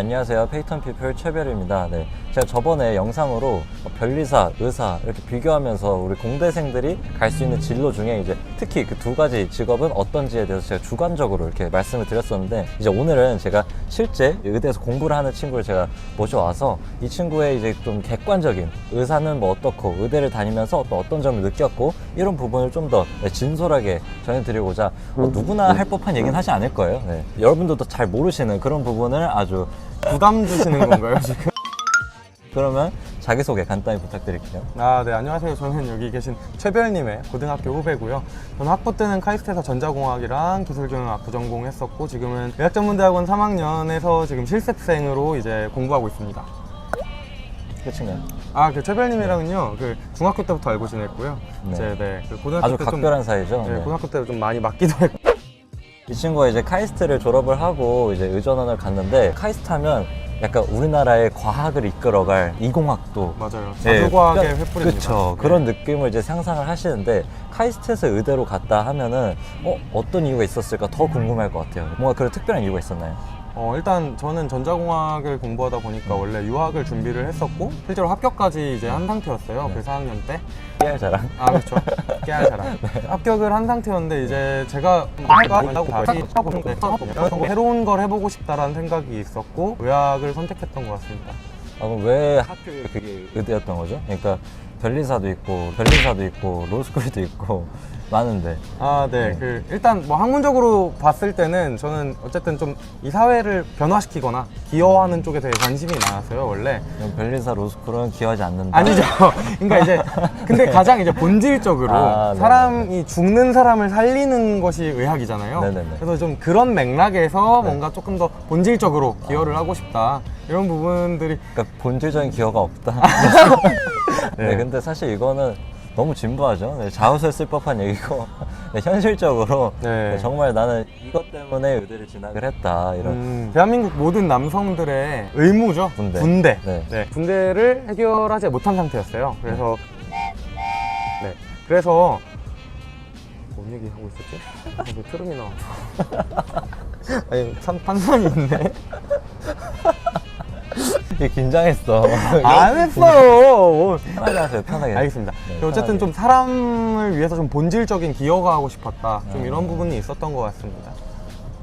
안녕하세요. 페이턴 피플 최별입니다. 네, 제가 저번에 영상으로 변리사, 의사 이렇게 비교하면서 우리 공대생들이 갈 수 있는 진로 중에 이제 특히 그 두 가지 직업은 어떤지에 대해서 제가 주관적으로 이렇게 말씀을 드렸었는데 이제 오늘은 제가 실제 의대에서 공부를 하는 친구를 제가 모셔와서 이 친구의 이제 좀 객관적인 의사는 뭐 어떻고 의대를 다니면서 또 어떤 점을 느꼈고 이런 부분을 좀 더 진솔하게 전해드리고자 어, 누구나 할 법한 얘기는 하지 않을 거예요. 네. 여러분들도 잘 모르시는 그런 부분을 아주 부담 주시는 건가요 지금? 그러면 자기소개 간단히 부탁드릴게요. 아, 네, 안녕하세요. 저는 여기 계신 최별님의 고등학교 후배고요. 저는 학부 때는 카이스트에서 전자공학이랑 기술경영학 부 전공 했었고, 지금은 의학전문대학원 3학년에서 지금 실습생으로 이제 공부하고 있습니다. 끝인가요? 아, 그 최별님이랑은요, 그 중학교 때부터 알고 지냈고요. 네. 이제 네, 그 고등학교 아주 때 좀, 각별한 사이죠. 네, 네. 고등학교 때 좀 많이 맞기도 했고. 이 친구가 이제 카이스트를 졸업을 하고 이제 의전원을 갔는데 카이스트 하면 약간 우리나라의 과학을 이끌어갈 이공학도 맞아요. 네, 자주과학의 그러니까 횃불입니다. 그쵸. 네. 그런 느낌을 이제 상상을 하시는데 카이스트에서 의대로 갔다 하면은 어, 어떤 이유가 있었을까 더 궁금할 것 같아요. 뭔가 그런 특별한 이유가 있었나요? 어, 일단 저는 전자공학을 공부하다 보니까 음. 원래 유학을 준비를 했었고, 실제로 합격까지 이제 한 상태였어요. 네. 그 4학년 때. 깨알 자랑. 아 그렇죠. 깨알 자랑. 합격을 한 상태였는데 이제 제가 새로운 걸 해보고 싶다라는 생각이 있었고 의학을 선택했던 것 같습니다. 아, 그럼 왜 하필 그게 의대였던 거죠? 그러니까 변리사도 있고 변리사도 있고 로스쿨도 있고 많은데 아, 네. 네. 그 일단 뭐 학문적으로 봤을 때는 저는 어쨌든 좀 이 사회를 변화시키거나 기여하는 쪽에 되게 관심이 많았어요, 원래. 그럼 변리사 로스쿨은 기여하지 않는다. 아니죠. 그러니까 이제 근데 가장 이제 본질적으로 아, 네네. 사람이 죽는 사람을 살리는 것이 의학이잖아요. 네네네. 그래서 좀 그런 맥락에서 뭔가 조금 더 본질적으로 기여를 하고 싶다 이런 부분들이 그러니까 본질적인 기여가 없다. 네. 네. 근데 사실 이거는 너무 진부하죠. 네, 자우설 쓸 법한 얘기고 네, 현실적으로 네. 네, 정말 나는 이것 때문에 의대를 진학을 했다 이런. 음, 대한민국 모든 남성들의 의무죠. 군대. 군대. 네. 네, 군대를 해결하지 못한 상태였어요. 그래서 네, 그래서 뭔 얘기 하고 있었지? 아, 왜 트름이 나와? 아니 판, 판단이 있네. 되게 긴장했어. 안 했어요. 편하게 하세요. 편하게. 알겠습니다. 네, 어쨌든 편하게. 좀 사람을 위해서 좀 본질적인 기여가 하고 싶었다. 좀 음. 이런 부분이 있었던 것 같습니다.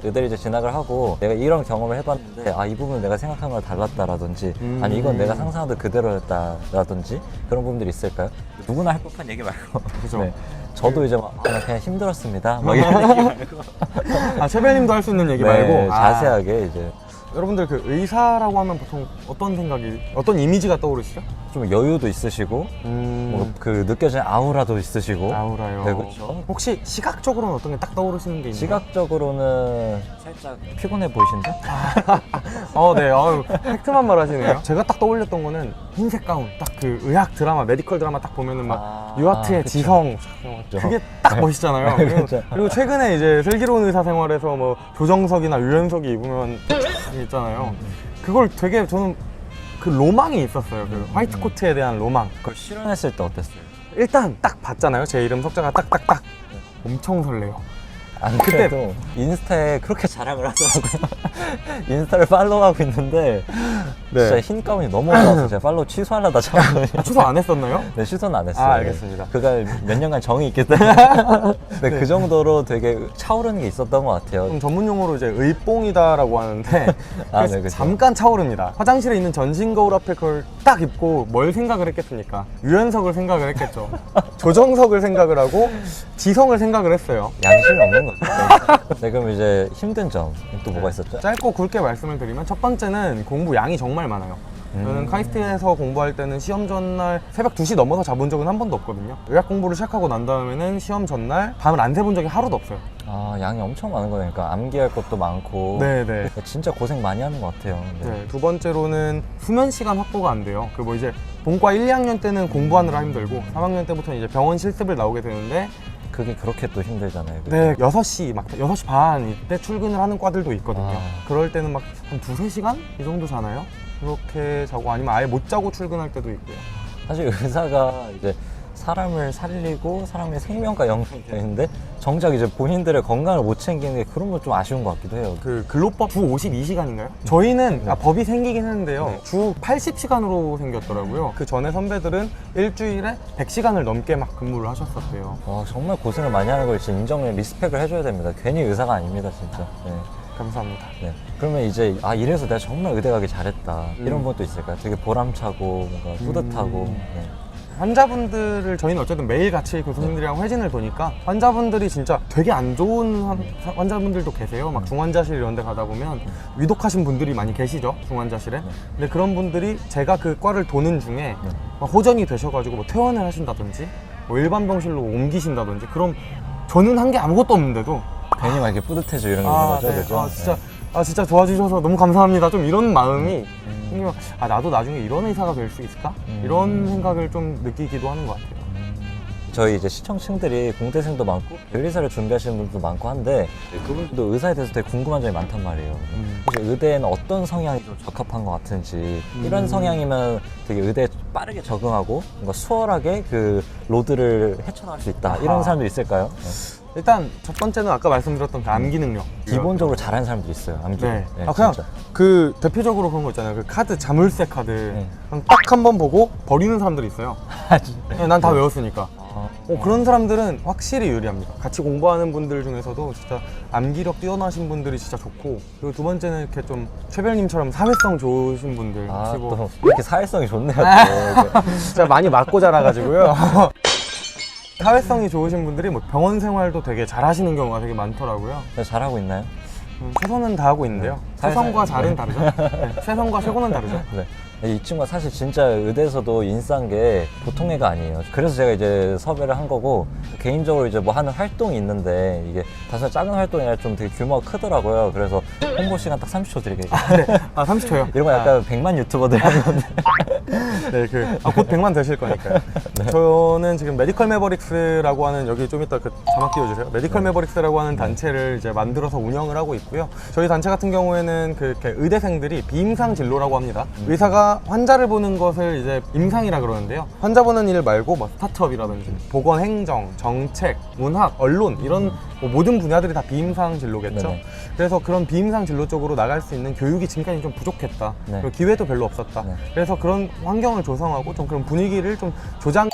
의대를 이제 진학을 하고 내가 이런 경험을 해봤는데 아 이 부분 내가 생각한 거랑 달랐다라든지 음. 아니 이건 내가 상상하던 그대로였다라든지 그런 부분들이 있을까요? 누구나 할 법한 얘기 말고 그죠. 네. 저도 이제 막 아, 그냥 힘들었습니다 막 이런 얘기 말고 아, 최배님도 할 수 있는 얘기 네, 말고 아, 자세하게 이제 여러분들 그 의사라고 하면 보통 어떤 생각이 어떤 이미지가 떠오르시죠? 좀 여유도 있으시고 음, 뭔가 그 느껴지는 아우라도 있으시고 아우라요. 네, 그렇죠. 혹시 시각적으로는 어떤 게 딱 떠오르시는 게 있나요? 시각적으로는 살짝 피곤해 보이신데? 어, 네. 어우, 팩트만 말하시네요. 제가 딱 떠올렸던 거는 흰색 가운. 딱 그 의학 드라마, 메디컬 드라마 딱 보면은 막 아, 유아트의 그쵸. 지성. 그게 딱 멋있잖아요. 그리고, 그쵸. 그리고 최근에 이제 슬기로운 의사 생활에서 뭐 조정석이나 유연석이 입으면 있잖아요. 그걸 되게 저는 그 로망이 있었어요. 그 화이트 코트에 대한 로망. 그걸 실현했을 때 어땠어요? 일단 딱 봤잖아요. 제 이름 석자가 딱딱딱. 엄청 설레요. 안 그때- 그래도 인스타에 그렇게 자랑을 하더라고요. 인스타를 팔로우하고 있는데 네. 진짜 흰 가운이 너무 올라와서 제가 팔로우 취소하려다 참거든요. 취소 안 했었나요? 네, 취소는 안 했어요. 아, 알겠습니다. 그가 몇 년간 정이 있기 때문에. 네, 그 정도로 되게 차오르는 게 있었던 것 같아요. 좀 전문 용어로 이제 의뽕이다라고 하는데 아, 그래서 네, 그쵸. 잠깐 차오릅니다. 화장실에 있는 전신 거울 앞에 그걸 딱 입고 뭘 생각을 했겠습니까? 유연석을 생각을 했겠죠. 조정석을 생각을 하고 지성을 생각을 했어요. 양심이 없는 거죠. 네, 그럼 이제 힘든 점 또 뭐가 있었죠? 짧고 굵게 말씀을 드리면 첫 번째는 공부 양이 정말 많아요. 저는 음. 카이스트에서 공부할 때는 시험 전날 새벽 2시 넘어서 자본 적은 한 번도 없거든요. 의학 공부를 시작하고 난 다음에는 시험 전날 밤을 안 새본 적이 하루도 없어요. 아, 양이 엄청 많은 거니까 암기할 것도 많고. 네네. 진짜 고생 많이 하는 것 같아요. 네. 네, 두 번째로는 수면 시간 확보가 안 돼요. 그 뭐 이제 본과 1, 2학년 때는 공부하느라 힘들고 3학년 때부터 이제 병원 실습을 나오게 되는데 그게 그렇게 또 힘들잖아요. 그죠? 네, 6시 막 6시 반 이때 출근을 하는 과들도 있거든요. 아. 그럴 때는 막 한 두세 시간 이 정도 자나요? 그렇게 자고 아니면 아예 못 자고 출근할 때도 있고요. 사실 의사가 이제 사람을 살리고 사람의 생명과 연관이 되어 있는데 정작 이제 본인들의 건강을 못 챙기는 게 그런 건 좀 아쉬운 것 같기도 해요. 그 근로법 주 52시간인가요? 저희는 네. 아, 법이 생기긴 했는데요. 네. 주 80시간으로 생겼더라고요. 그 전에 선배들은 일주일에 100시간을 넘게 막 근무를 하셨었대요. 와 정말 고생을 많이 하는 걸 진짜 인정을 리스펙을 해줘야 됩니다. 괜히 의사가 아닙니다 진짜. 네. 감사합니다. 네. 그러면 이제 아 이래서 내가 정말 의대 가기 잘했다 이런 음. 것도 있을까요? 되게 보람차고 뭔가 뿌듯하고. 음. 네. 환자분들을 저희는 어쨌든 매일 같이 교수님들이랑 회진을 도니까 환자분들이 진짜 되게 안 좋은 환- 환자분들도 계세요. 막 중환자실 이런 데 가다 보면 위독하신 분들이 많이 계시죠. 중환자실에. 근데 그런 분들이 제가 그 과를 도는 중에 막 호전이 되셔가지고 뭐 퇴원을 하신다든지 뭐 일반 병실로 옮기신다든지 그럼 저는 한 게 아무것도 없는데도 괜히 막 이렇게 뿌듯해져 이런 게 있는 아, 네. 그죠? 아, 진짜 네. 아 진짜 도와주셔서 너무 감사합니다. 좀 이런 마음이 음. 생기면 아 나도 나중에 이런 의사가 될 수 있을까? 음. 이런 생각을 좀 느끼기도 하는 것 같아요. 저희 이제 시청층들이 공대생도 많고 변리사를 준비하시는 분들도 많고 한데 그분들도 의사에 대해서 되게 궁금한 점이 많단 말이에요. 음. 혹시 의대에는 어떤 성향이 좀 적합한 것 같은지 이런 음. 성향이면 되게 의대에 빠르게 적응하고 뭔가 수월하게 그 로드를 헤쳐나갈 수 있다 아하. 이런 사람도 있을까요? 네. 일단 첫 번째는 아까 말씀드렸던 그 암기 능력. 기본적으로 잘하는 사람도 있어요. 암기. 네. 아 그냥 진짜. 그 대표적으로 그런 거 있잖아요. 그 카드 자물쇠 카드 네. 그냥 딱한 번 보고 버리는 사람들이 있어요. 난 다 외웠으니까. 아, 어, 그런 사람들은 확실히 유리합니다. 같이 공부하는 분들 중에서도 진짜 암기력 뛰어나신 분들이 진짜 좋고 그리고 두 번째는 이렇게 좀 최별님처럼 사회성 좋으신 분들 아, 혹시 뭐또 이렇게 사회성이 좋네요. 또. 이렇게. 진짜 많이 맞고 자라가지고요. 사회성이 좋으신 분들이 뭐 병원 생활도 되게 잘하시는 경우가 되게 많더라고요. 네, 잘하고 있나요? 음, 최선은 다하고 있는데요. 네. 최선과 잘은 네. 다르죠. 네, 최선과 최고는 다르죠. 네. 이 친구가 사실 진짜 의대에서도 인싸인 게 보통 애가 아니에요. 그래서 제가 이제 섭외를 한 거고 개인적으로 이제 뭐 하는 활동이 있는데 이게 다소 작은 활동이 아니라 좀 되게 규모가 크더라고요. 그래서 홍보 시간 딱 30초 드리겠습니다. 아 30초요. 이런 거 약간 100만 유튜버들 하는 건데. 네, 그, 아, 곧 100만 되실 거니까요. 저는 지금 메디컬 매버릭스라고 하는, 여기 좀 이따 그 자막 띄워주세요. 메디컬 매버릭스라고 하는 단체를 이제 만들어서 운영을 하고 있고요. 저희 단체 같은 경우에는 그 의대생들이 비임상 진로라고 합니다. 의사가 환자를 보는 것을 이제 임상이라 그러는데요. 환자 보는 일 말고 뭐 스타트업이라든지 보건 행정, 정책, 문학, 언론 이런 뭐 모든 분야들이 다 비임상 진로겠죠. 네네. 그래서 그런 비임상 진로 쪽으로 나갈 수 있는 교육이 지금까지 좀 부족했다. 네. 그리고 기회도 별로 없었다. 네. 그래서 그런 환경을 조성하고 좀 그런 분위기를 좀 조장.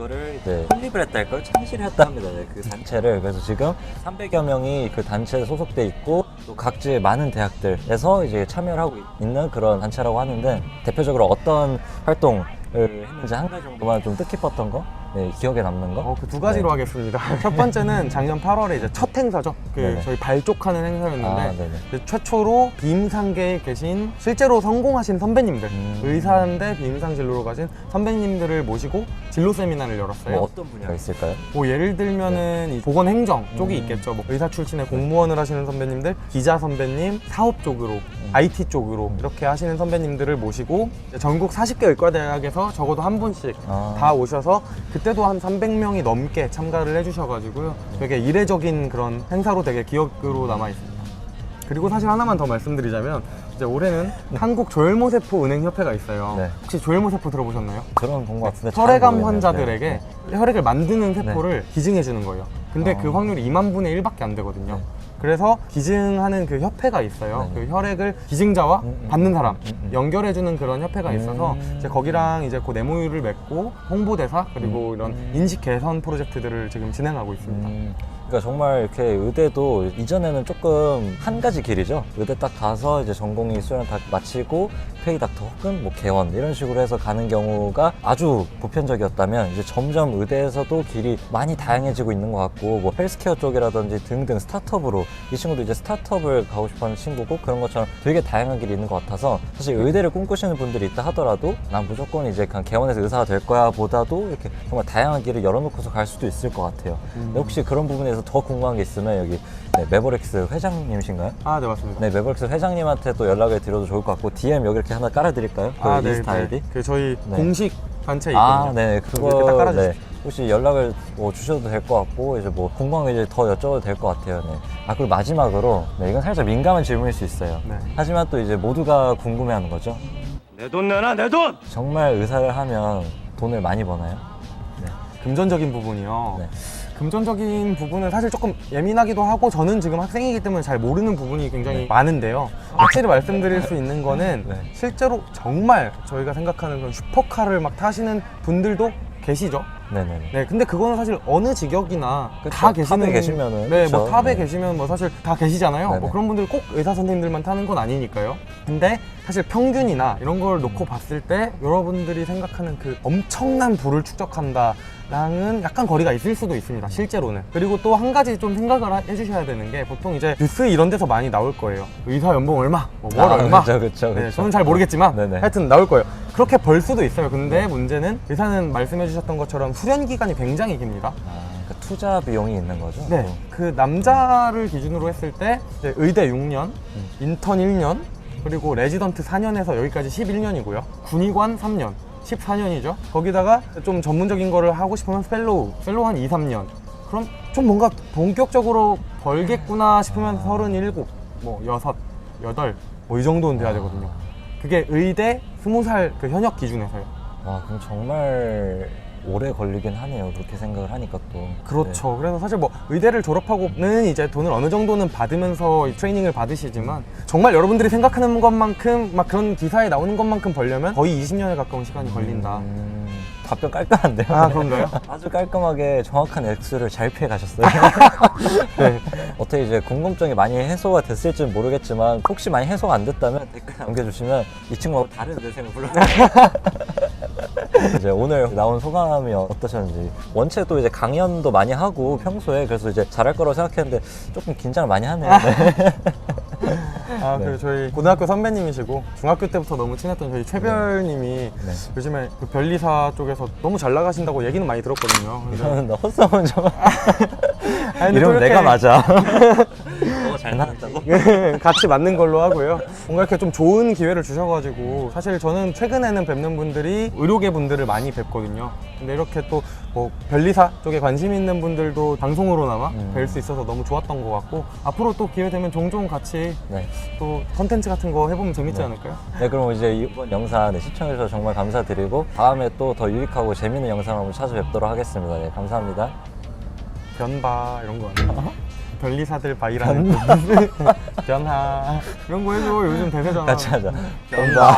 이거를 이제 설립을 했다 할걸? 창시를 했다 합니다. 네, 그 단체를. 그래서 지금 300여 명이 그 단체에 소속돼 있고 또 각지의 많은 대학들에서 이제 참여를 하고 있는 그런 단체라고 하는데 대표적으로 어떤 활동을 했는지 한 가지 정도만 좀 뜻깊었던 거, 네, 기억에 남는 거. 어, 그 두 가지로 네. 하겠습니다. 첫 번째는 작년 8월에 이제 첫 행사죠. 그 네네. 저희 발족하는 행사였는데 아, 네네. 이제 최초로 비임상계에 계신 실제로 성공하신 선배님들, 음. 의사인데 비임상 진로로 가신 선배님들을 모시고 진로 세미나를 열었어요. 뭐 어떤 분야가 있을까요? 뭐 예를 들면은 이 보건 행정 쪽이 음. 있겠죠. 뭐 의사 출신의 공무원을 하시는 선배님들, 기자 선배님, 사업 쪽으로, 음. IT 쪽으로 이렇게 하시는 선배님들을 모시고 전국 40개 의과대학에서 적어도 한 분씩 아. 다 오셔서 그때도 한 300명이 넘게 참가를 해주셔가지고요. 되게 이례적인 그런 행사로 되게 기억으로 남아 있습니다. 그리고 사실 하나만 더 말씀드리자면 이제 올해는 한국 조혈모세포 은행 협회가 있어요. 네. 혹시 조혈모세포 들어보셨나요? 들어본 것 같은데 잘 혈액암 모르겠네요. 환자들에게 네. 혈액을 만드는 세포를 기증해 주는 거예요. 근데 아. 그 확률이 2만 분의 1밖에 안 되거든요. 네. 그래서 기증하는 그 협회가 있어요. 네. 그 혈액을 기증자와 음, 음, 받는 사람 음, 음. 연결해 주는 그런 협회가 있어서 음. 이제 거기랑 이제 그 네모유를 맺고 홍보대사 그리고 음. 이런 음. 인식 개선 프로젝트들을 지금 진행하고 있습니다. 음, 그러니까 정말 이렇게 의대도 이전에는 조금 한 가지 길이죠. 의대 딱 가서 이제 전공의 수련 다 마치고 페이닥터 혹은 뭐 개원 이런 식으로 해서 가는 경우가 아주 보편적이었다면 이제 점점 의대에서도 길이 많이 다양해지고 있는 것 같고 뭐 헬스케어 쪽이라든지 등등 스타트업으로 이 친구도 이제 스타트업을 가고 싶어하는 친구고 그런 것처럼 되게 다양한 길이 있는 것 같아서 사실 의대를 꿈꾸시는 분들이 있다 하더라도 난 무조건 이제 그냥 개원해서 의사가 될 거야 보다도 이렇게 정말 다양한 길을 열어놓고서 갈 수도 있을 것 같아요. 근데 혹시 그런 부분에서 더 궁금한 게 있으면 여기 네, 메버릭스 회장님이신가요? 아, 네 맞습니다. 네, 메버릭스 회장님한테 또 연락을 드려도 좋을 것 같고 DM 여기 이렇게 하나 깔아드릴까요? 그 아, 네, 인스타 네. 아이디? 그 저희 네. 공식 단체 있거든요. 아, 네, 이렇게 딱 그거 깔아주십시오. 네. 혹시 연락을 뭐 주셔도 될 것 같고 이제 뭐 궁금한 게 이제 더 여쭤봐도 될 것 같아요. 네. 아 그리고 마지막으로 네, 이건 살짝 민감한 질문일 수 있어요. 네. 하지만 또 이제 모두가 궁금해하는 거죠. 내 돈 내놔 내 돈! 정말 의사를 하면 돈을 많이 버나요? 금전적인 부분이요. 네. 금전적인 부분은 사실 조금 예민하기도 하고 저는 지금 학생이기 때문에 잘 모르는 부분이 굉장히 많은데요. 확실히 말씀드릴 수 있는 거는 네. 실제로 정말 저희가 생각하는 그런 슈퍼카를 막 타시는 분들도 계시죠. 네네네. 네, 근데 그거는 사실 어느 직역이나 그쵸, 다 계시는 탑에 계시면은, 네, 그쵸. 뭐 탑에 네. 계시면 뭐 사실 다 계시잖아요. 네네. 뭐 그런 분들 꼭 의사 선생님들만 타는 건 아니니까요. 근데 사실 평균이나 이런 걸 놓고 봤을 때 여러분들이 생각하는 그 엄청난 부를 축적한다. 랑은 약간 거리가 있을 수도 있습니다 실제로는 그리고 또 한 가지 좀 생각을 하- 해주셔야 되는 게 보통 이제 뉴스 이런 데서 많이 나올 거예요 의사 연봉 얼마 뭐월 아, 얼마 그쵸, 그쵸, 네, 그쵸. 저는 잘 모르겠지만 네네. 하여튼 나올 거예요 그렇게 벌 수도 있어요 근데 문제는 의사는 말씀해 주셨던 것처럼 수련 기간이 굉장히 깁니다 아, 그러니까 투자 비용이 있는 거죠? 네, 또. 그 남자를 기준으로 했을 때 이제 의대 6년, 인턴 1년, 그리고 레지던트 4년에서 여기까지 11년이고요. 군의관 3년, 14년이죠. 거기다가 좀 전문적인 거를 하고 싶으면 펠로우, 펠로우 한 2, 3년. 그럼 좀 뭔가 본격적으로 벌겠구나 싶으면 37, 뭐 6, 8, 뭐 이 정도는 돼야 되거든요. 그게 의대 20살 그 현역 기준에서요. 와, 그럼 정말 오래 걸리긴 하네요. 그렇게 생각을 하니까 또. 그렇죠. 그래서 사실 뭐 의대를 졸업하고는 이제 돈을 어느 정도는 받으면서 이 트레이닝을 받으시지만 정말 여러분들이 생각하는 것만큼 막 그런 기사에 나오는 것만큼 벌려면 거의 20년에 가까운 시간이 네. 걸린다. 음, 답변 깔끔한데요? 아 그런가요? 아주 깔끔하게 정확한 액수를 잘 피해 가셨어요. 네. 어떻게 이제 궁금증이 많이 해소가 됐을지 는 모르겠지만 혹시 많이 해소가 안 됐다면 댓글 남겨주시면 이 친구하고 다른 내생을 불러. 이제 오늘 나온 소감이 어떠셨는지 원체 또 이제 강연도 많이 하고 평소에 그래서 이제 잘할 거라고 생각했는데 조금 긴장을 많이 하네요. 네. 아 네. 그리고 저희 고등학교 선배님이시고 중학교 때부터 너무 친했던 저희 최별님이 네. 요즘에 그 변리사 쪽에서 너무 잘 나가신다고 얘기는 많이 들었거든요. 근데 이러면 헛소문 좀. 아니, 근데 또 이러면 이렇게 내가 맞아. 잘 나갔다고? 같이 맞는 걸로 하고요. 뭔가 이렇게 좀 좋은 기회를 주셔가지고 사실 저는 최근에는 뵙는 분들이 의료계 분들을 많이 뵙거든요. 근데 이렇게 또 뭐 변리사 쪽에 관심 있는 분들도 방송으로나마 음. 뵐수 있어서 너무 좋았던 것 같고 앞으로 또 기회 되면 종종 같이 네. 또 컨텐츠 같은 거 해보면 재밌지 않을까요? 네, 그럼 이제 이번 영상 네, 시청해주셔서 정말 감사드리고 다음에 또 더 유익하고 재밌는 영상을 한번 찾아뵙도록 하겠습니다. 네, 감사합니다. 변바 이런 거 아니에요? 변리사들 바이라는 변하 이런 거 해줘 요즘 대세잖아. 같이 하자. 변바.